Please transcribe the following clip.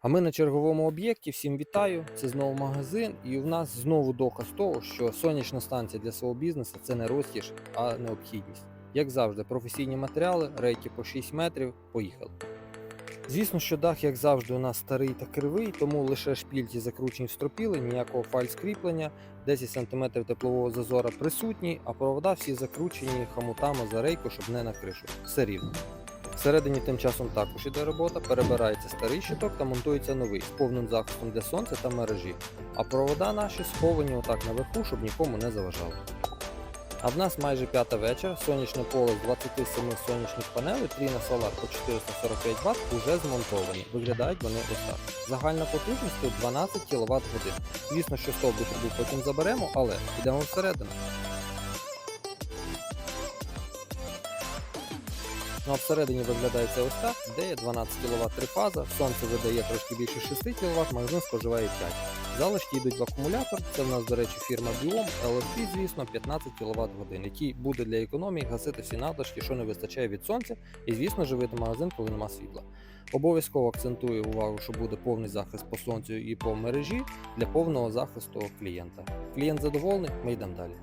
А ми на черговому об'єкті. Всім вітаю. Це знову магазин, і в нас знову доказ того, що сонячна станція для свого бізнесу це не розкіш, а необхідність. Як завжди, професійні матеріали, рейки по 6 метрів. Поїхали. Звісно, що дах, як завжди, у нас старий та кривий, тому лише шпільки закручені в стропіли, ніякого фальскріплення, 10 см теплового зазора присутній, а провода всі закручені хомутами за рейку, щоб не на кришу. Все рівно. Всередині тим часом також іде робота, перебирається старий щиток та монтується новий з повним захистом для сонця та мережі. А провода наші сховані отак наверху, щоб нікому не заважали. А в нас майже п'ята вечора, сонячне поле з 27 сонячних панелей, Trina Solar по 445 Вт уже змонтовані. Виглядають вони ось так. Загальна потужність 12 кВт годин. Звісно, що стовбур трубу потім заберемо, але йдемо всередину. Ну а всередині виглядає це ось так, де є 12 кВт трифаза, сонце видає трошки більше 6 кВт, магазин споживає 5. Залишки йдуть в акумулятор, це в нас, до речі, фірма Biom, LFP, звісно, 15 кВт годин, який буде для економії гасити всі надлишки, що не вистачає від сонця, і, звісно, живити магазин, коли нема світла. Обов'язково акцентую увагу, що буде повний захист по сонцю і по мережі для повного захисту клієнта. Клієнт задоволений, ми йдемо далі.